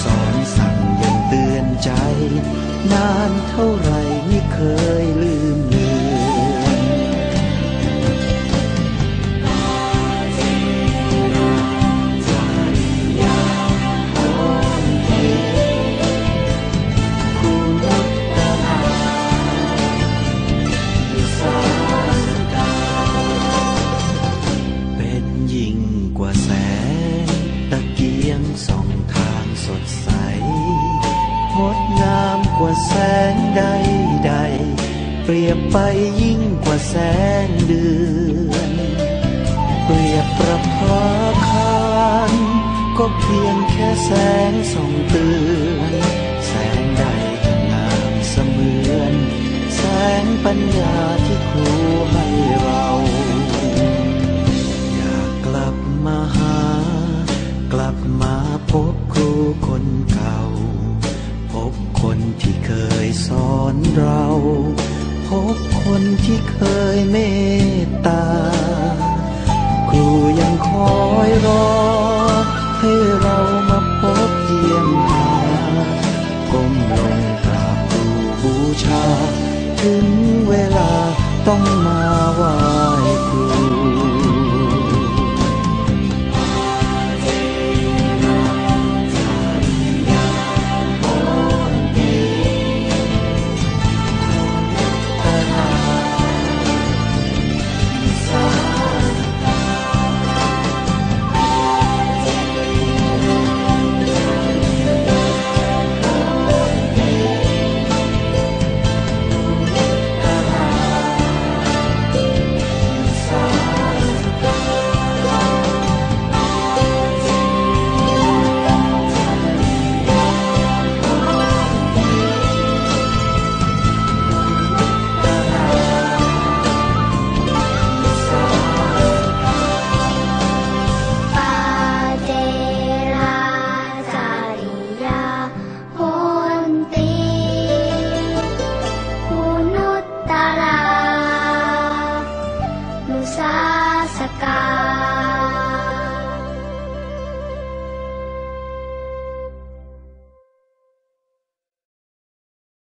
สอนสั่งยังเตือนใจ นานเท่าไรไม่เคยลืม งดงามกว่าแสงใดใด เปรียบไปยิ่งกว่าแสงเดือน เปรียบประภาคารก็เพียงแค่แสงส่องเตือนแสงใดก็งามเสมือน แสงปัญญาที่ครูให้เรา อยากกลับมาหา กลับมาพบครูคนเก่า พบคนที่เคยสอนเรา พบคนที่เคยเมตตา ครูยังคอยรอ ให้เรามาพบเยี่ยมหาก้มลงกราบครูบูชา ถึงเวลาต้องมา